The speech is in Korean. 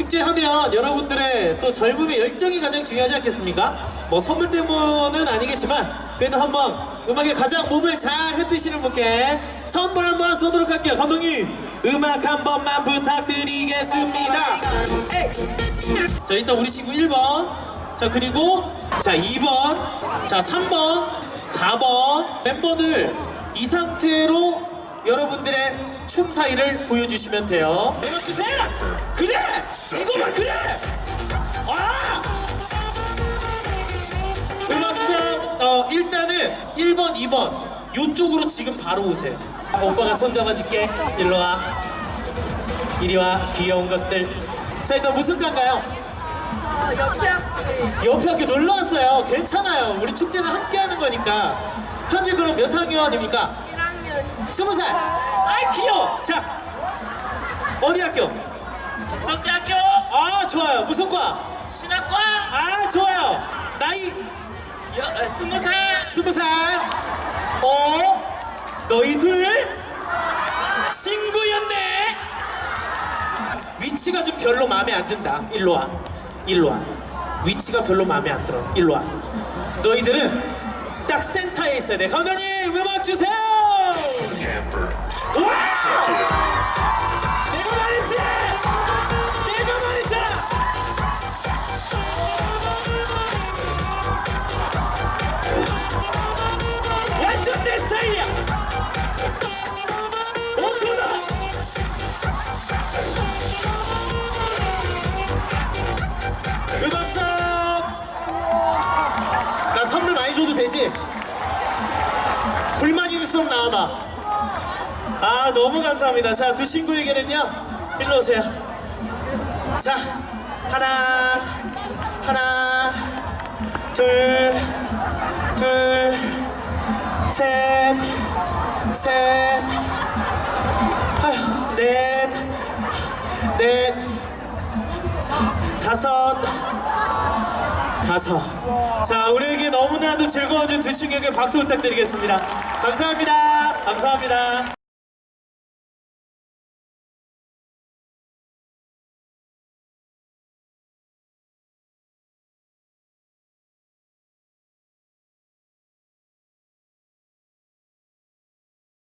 축제하면 여러분들의 또 젊음의 열정이 가장 중요하지 않겠습니까? 뭐 선물 때문은 아니겠지만 그래도 한번 음악에 가장 몸을 잘 흔드시는 분께 선물 한번 쏘도록 할게요. 감독님 음악 한 번만 부탁드리겠습니다. 자 일단 우리 친구 1번 자 그리고 자 2번 자 3번 4번 멤버들 이 상태로 여러분들의 춤 사이를 보여주시면 돼요. 음악 주세요! 그래! 이거만 그래! 아! 음악 주세요 어 일단은 1번 2번. 요쪽으로 지금 바로 오세요. 오빠가 손 잡아줄게. 일로 와. 이리 와. 귀여운 것들. 자 일단 무슨 과인가요? 옆에 학교 놀러 왔어요. 괜찮아요. 우리 축제는 함께 하는 거니까. 현재 그럼 몇 학년입니까? 1학년 스무 살. 아이 귀여워. 자 어디 학교? 성대학교 아 좋아요. 무슨 과? 신학과 아 좋아요. 나이 여, 어, 스무 살 스무 살. 어? 너희들 친구였네. 위치가 좀 별로 마음에 안 든다. 일로 와. 일로 와. 위치가 별로 마음에 안 들어. 일로 와. 너희들은 딱 센터에 있어야 돼. 감독님 음악 주세요. 내 많이 줘도 되지? 불만 있을수록 나와봐. 아 너무 감사합니다. 자 두 친구에게는요 일로 오세요. 자 하나 하나 둘 둘 셋 셋. 아휴 넷 넷 다섯 다섯 자 우리에게 너무나도 즐거워진 두 친구에게 박수 부탁드리겠습니다. 감사합니다. 감사합니다